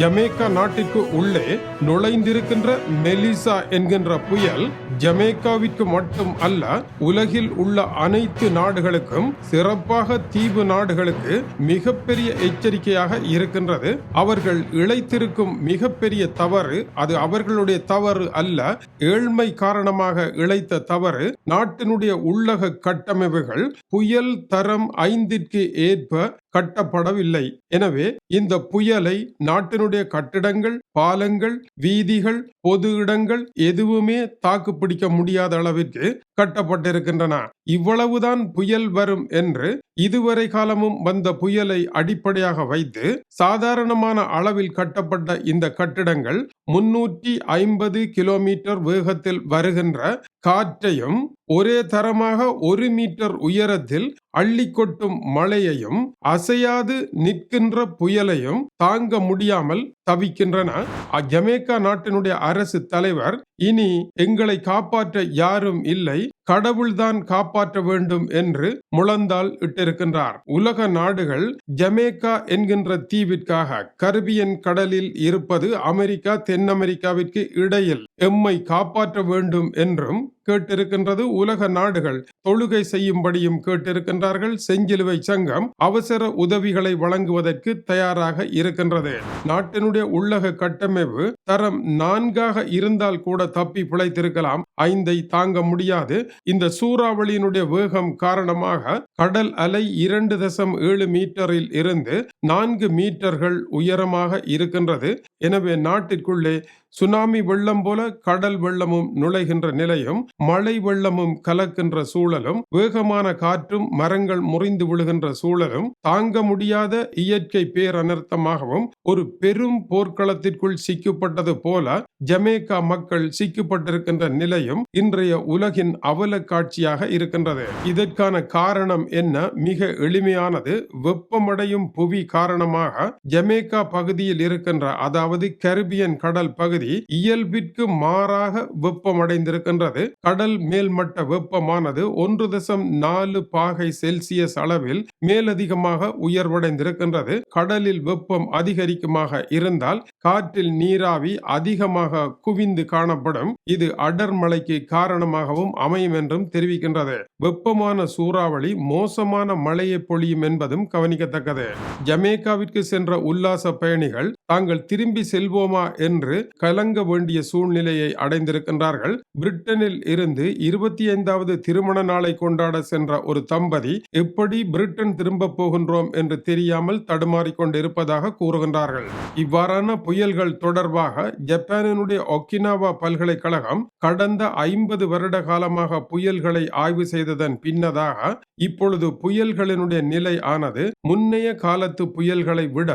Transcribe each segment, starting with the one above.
Jamaica நாட்டிற்கு உள்ளே நுழைந்திருக்கின்ற மெலிசா என்கின்ற புயல் ஜமேக்காவிற்கு மட்டும் அல்ல உலகில் உள்ள அனைத்து நாடுகளுக்கும் சிறப்பாக தீவு நாடுகளுக்கு மிகப்பெரிய எச்சரிக்கையாக இருக்கின்றது. அவர்கள் இழைத்திருக்கும் மிகப்பெரிய தவறு அது அவர்களுடைய தவறு அல்ல ஏழ்மை காரணமாக இழைத்த தவறு. நாட்டினுடைய உள்ளக கட்டமைப்புகள் புயல் தரம் ஐந்திற்கு ஏற்ப கட்டப்படவில்லை. எனவே இந்த புயலை நாட்டினுடைய கட்டிடங்கள் பாலங்கள் வீதிகள் பொது இடங்கள் எதுவுமே தாக்கு பிடிக்க முடியாத அளவிற்கு கட்டப்பட்டிருக்கின்றன. இவ்வளவுதான் புயல் வரும் என்று இதுவரை காலமும் வந்த புயலை அடிப்படையாக வைத்து சாதாரணமான அளவில் கட்டப்பட்ட இந்த கட்டிடங்கள் முன்னூற்றி ஐம்பது கிலோமீட்டர் வேகத்தில் வருகின்ற காற்றையும் ஒரே தரமாக ஒரு மீட்டர் உயரத்தில் அள்ளி கொட்டும் மழையையும் அசையாது நிற்கின்ற புயலையும் தாங்க முடியாமல் தவிக்கின்றன. ஜமேக்கா நாட்டினுடைய அரசு தலைவர் இனி எங்களை காப்பாற்ற யாரும் இல்லை. கடவுள்தான் காப்பாற்ற வேண்டும் என்று முழந்தால் இட்டிருக்கின்றார். உலக நாடுகள் ஜமேக்கா என்கின்ற தீவிற்காக கரிபியன் கடலில் இருப்பது அமெரிக்கா தென் அமெரிக்காவிற்கு இடையில் எம்மை காப்பாற்ற வேண்டும் என்றும் கேட்டிருக்கின்றது உலக நாடுகள். தொழுகை செய்யும்படியும் கேட்டிருக்கின்றார்கள். செஞ்சிலுவை சங்கம் அவசர உதவிகளை வழங்குவதற்கு தயாராக இருக்கின்றது. நாட்டினுடைய உள்ளக கட்டமைப்பு தரம் நான்காக இருந்தால் கூட தப்பி பிழைத்திருக்கலாம். ஐந்தை தாங்க முடியாது. இந்த சூறாவளியினுடைய வேகம் காரணமாக கடல் அலை இரண்டு தசம் ஏழு மீட்டரில் இருந்து நான்கு மீட்டர்கள் உயரமாக இருக்கின்றது. எனவே நாட்டிற்குள்ளே சுனாமி வெள்ளம் போல கடல் வெள்ளமும் நுழைகின்ற நிலையும் மழை வெள்ளமும் கலக்கின்ற சூழலும் வேகமான காற்றும் மரங்கள் முறிந்து விழுகின்ற சூழலும் தாங்க முடியாத இயற்கை பேரனர்த்தமாகவும் ஒரு பெரும் போர்க்களத்திற்குள் சிக்கப்பட்டது போல ஜமேக்கா மக்கள் சிக்கப்பட்டிருக்கின்ற நிலையும் இன்றைய உலகின் அவல காட்சியாக இருக்கின்றது. இதற்கான காரணம் என்ன? மிக எளிமையானது. வெப்பமடையும் புவி காரணமாக ஜமேக்கா பகுதியில் இருக்கின்ற அதாவது கரிபியன் கடல் பகுதி இயல்பிற்கு மாறாக வெப்பமடைந்திருக்கின்றது. கடல் மேல்மட்ட வெப்பமானது ஒன்று தசம் நாலு பாகை செல்சியஸ் அளவில் மேலதிகமாக உயர்வடைந்திருக்கின்றது. கடலில் வெப்பம் அதிகரிக்குமாக இருந்தால் காற்றில் நீராவி அதிகமாக குவிந்து காணப்படும். இது அடர்மழைக்கு காரணமாகவும் அமையும் என்றும் தெரிவிக்கின்றது. வெப்பமான சூறாவளி மோசமான மழையை பொழியும் என்பதும் கவனிக்கத்தக்கது. ஜமேக்காவிற்கு சென்ற உல்லாச பயணிகள் தாங்கள் திரும்பி செல்வோமா? என்று கலங்க வேண்டிய சூழ்நிலையை அடைந்திருக்கின்றார்கள். பிரிட்டனில் இருந்து இருபத்தி ஐந்தாவது திருமண நாளை கொண்டாட சென்ற ஒரு தம்பதி எப்படி பிரிட்டன் திரும்ப போகின்றோம் என்று தெரியாமல் தடுமாறிக்கொண்டு இருப்பதாக கூறுகின்றார்கள். இவ்வாறான புயல்கள் தொடர்பாக ஜப்பானினுடைய ஒக்கினாவா பல்கலைக்கழகம் கடந்த ஐம்பது வருட காலமாக புயல்களை ஆய்வு செய்ததன் பின்னதாக இப்பொழுது புயல்களினுடைய நிலை ஆனது முன்னைய காலத்து புயல்களை விட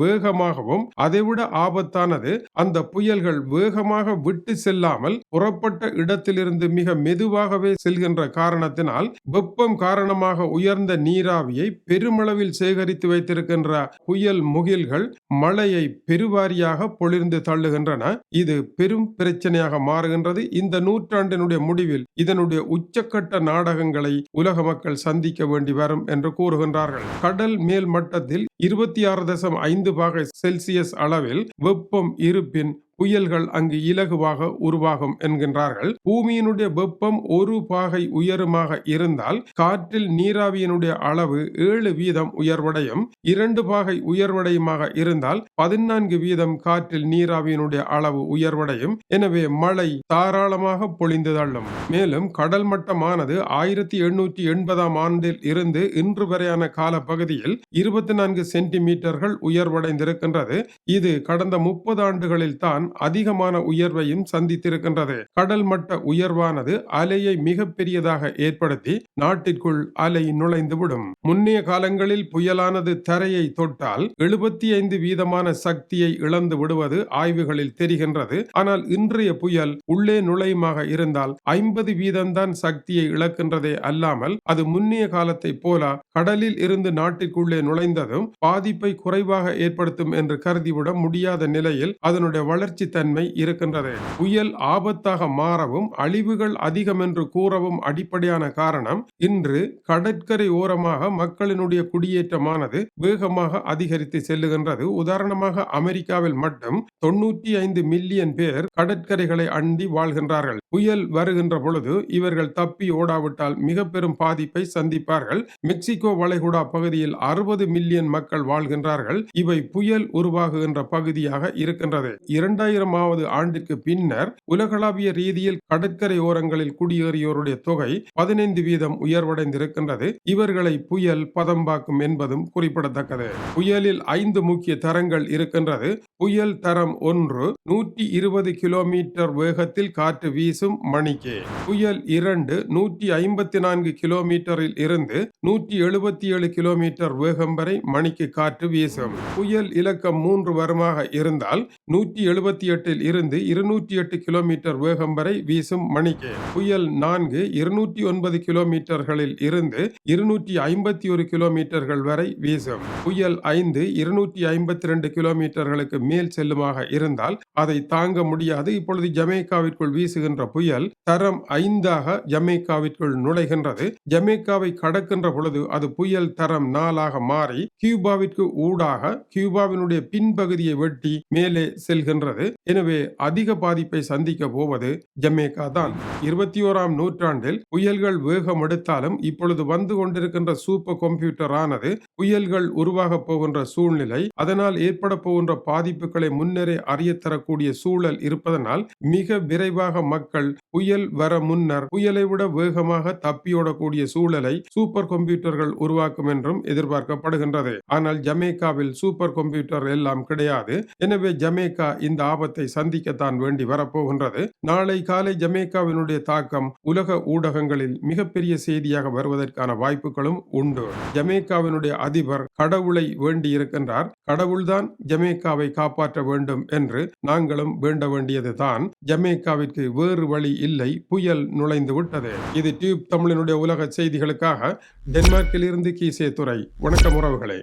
வேகமாகவும் அதைவிட ஆபத்தானது. அந்த புயல்கள் வேகமாக விட்டு செல்லாமல் புறப்பட்ட இடத்திலிருந்து மிக மெதுவாகவே செல்கின்ற காரணம் காரணத்தினால் வெப்பம் காரணமாக உயர்ந்த நீராவியை பெருமளவில் சேகரித்து வைத்திருக்கின்ற புயல் முகில்கள் மழையை பெருவாரியாக பொழிர்ந்து தள்ளுகின்றன. இது பெரும் பிரச்சனையாக மாறுகின்றது. இந்த நூற்றாண்டினுடைய முடிவில் இதனுடைய உச்சக்கட்ட நாடகங்களை உலக மக்கள் சந்திக்க வேண்டி வரும் என்று கூறுகின்றார்கள். கடல் மேல் மட்டத்தில் இருபத்தி ஆறு தசம் ஐந்து பாகை செல்சியஸ் அளவில் வெப்பம் இருப்பின் புயல்கள் அங்கு இலகுவாக உருவாகும் என்கின்றார்கள். பூமியினுடைய வெப்பம் ஒரு பாகை உயருமாக இருந்தால் காற்றில் நீராவியினுடைய அளவு ஏழு வீதம் உயர்வடையும். இரண்டு பாகை உயர்வடையுமாக இருந்தால் பதினான்கு வீதம் காற்றில் நீராவியினுடைய அளவு உயர்வடையும். எனவே மழை தாராளமாக பொழிந்து தள்ளும். மேலும் கடல் மட்டமானது ஆயிரத்தி எண்ணூற்றி எண்பதாம் ஆண்டில் இருந்து இன்று வரையான கால பகுதியில் இருபத்தி நான்கு சென்டிமீட்டர்கள் உயர்வடைந்திருக்கின்றது. இது கடந்த முப்பது ஆண்டுகளில் தான் அதிகமான உயர்வையும் சந்தித்திருக்கின்றது. கடல் மட்ட உயர்வானது அலையை மிக பெரியதாக ஏற்படுத்தி நாட்டிற்குள் அலை நுழைந்துவிடும். முன்னைய காலங்களில் புயலானது தரையை தொட்டால் எழுபத்தி ஐந்து வீதமான சக்தியை இழந்து விடுவது ஆய்வுகளில் தெரிகின்றது. ஆனால் இன்றைய புயல் உள்ளே நுழையுமாக இருந்தால் ஐம்பது வீதம்தான் சக்தியை இழக்கின்றதே அல்லாமல் அது முன்னைய காலத்தை போல கடலில் இருந்து நாட்டிற்குள்ளே நுழைந்ததும் பாதிப்பை குறைவாக ஏற்படுத்தும் என்று கருதிவிட முடியாத நிலையில் அதனுடைய வளர்ச்சி நெகிழ்ச்சித்தன்மை இருக்கின்றது. புயல் ஆபத்தாக மாறவும் அழிவுகள் அதிகம் என்று கூறவும் அடிப்படையான காரணம் இன்று கடற்கரை ஓரமாக மக்களினுடைய குடியேற்றமானது வேகமாக அதிகரித்து செல்லுகின்றது. உதாரணமாக அமெரிக்காவில் மட்டும் தொண்ணூற்றி ஐந்து மில்லியன் பேர் கடற்கரைகளை அண்டி வாழ்கின்றார்கள். புயல் வருகின்ற பொழுது இவர்கள் தப்பி ஓடாவிட்டால் மிக பெரும் பாதிப்பை சந்திப்பார்கள். மெக்சிகோ வளைகுடா பகுதியில் அறுபது மில்லியன் மக்கள் வாழ்கின்றார்கள். இவை புயல் உருவாகுகின்ற பகுதியாக இருக்கின்றது. இரண்டு இரண்டாயிரமாவது ஆண்டிற்கு பின்னர் உலகளாவிய ரீதியில் கடற்கரை ஓரங்களில் குடியேறியோருடைய தொகை பதினைந்து வீதம் உயர்வடைந்திருக்கின்றது. இவர்களை புயல் பதம்பாக்கும் என்பதும் குறிப்பிடத்தக்கது. புயலில் ஐந்து முக்கிய தரங்கள் இருக்கின்றது. புயல் தரம் ஒன்று நூற்றி இருபது கிலோமீட்டர் வேகத்தில் காற்று வீசும் மணிக்கு. புயல் இரண்டு நூற்றி ஐம்பத்தி நான்கு கிலோமீட்டரில் இருந்து நூற்றி எழுபத்தி ஏழு கிலோமீட்டர் வேகம் வரை மணிக்கு காற்று வீசும். புயல் இலக்கம் மூன்று வருமாக இருந்தால் நூற்றி எழுபத்தி எட்டில் இருந்து இருநூற்றி எட்டு கிலோமீட்டர் வேகம் வரை வீசும் மணிக்கு. புயல் நான்கு இருநூற்றி ஒன்பது கிலோமீட்டர்களில் இருந்து இருநூற்றி ஐம்பத்தி ஒரு கிலோமீட்டர்கள் வரை வீசும். புயல் ஐந்து இருநூற்றி ஐம்பத்தி ரெண்டு கிலோமீட்டர்களுக்கு மேல் செல்லுமாக இருந்தால் அதை தாங்க முடியாது. இப்பொழுது ஜமேக்காவிற்குள் வீசுகின்ற புயல் தரம் ஐந்தாக ஜமேக்காவிற்குள் நுழைகின்றது. ஜமேக்காவை கடக்கின்ற பொழுது அது புயல் தரம் நாளாக மாறி கியூபாவிற்கு ஊடாக கியூபாவினுடைய பின்பகுதியை வெட்டி மேலே செல்கின்றது. எனவே அதிக பாதிப்பை சந்திக்க போவது ஜமேக்கா தான். இருபத்தி ஓராம் நூற்றாண்டில் புயல்கள் வேகம் எடுத்தாலும் இப்பொழுது வந்து கொண்டிருக்கின்ற சூப்பர் கம்ப்யூட்டர் ஆனது புயல்கள் உருவாக போகின்ற சூழ்நிலை அதனால் ஏற்பட போகின்ற பாதிப்புகளை முன்னரே அறியத் தரக்கூடிய சூழல் இருப்பதனால் மிக விரைவாக மக்கள் புயல் வர முன்னர் புயலை விட வேகமாக தப்பியோடக்கூடிய சூழலை சூப்பர் கம்ப்யூட்டர்கள் உருவாக்கும் என்றும் எதிர்பார்க்கப்படுகின்றது. ஆனால் ஜமேக்காவில் சூப்பர் கம்ப்யூட்டர் எல்லாம் கிடையாது. எனவே ஜமேக்கா இந்த ஆபத்தை சந்திக்கத்தான் வேண்டி வரப்போகின்றது. நாளை காலை ஜமேக்காவினுடைய தாக்கம் உலக ஊடகங்களில் மிகப்பெரிய செய்தியாக வருவதற்கான வாய்ப்புகளும் உண்டு. ஜமேக்காவினுடைய அதிபர் கடவுளை வேண்டி இருக்கின்றார் கடவுள்தான் ஜமேக்காவை காப்பாற்ற வேண்டும் என்று நாங்களும் வேண்ட வேண்டியதுதான். ஜமேக்காவிற்கு வேறு வழி இல்லை. புயல் நுழைந்து விட்டது. இது டியூப் தமிழினுடைய உலக செய்திகளுக்காக டென்மார்க்கில் இருந்து கீசே துறை வணக்கம் உறவுகளே.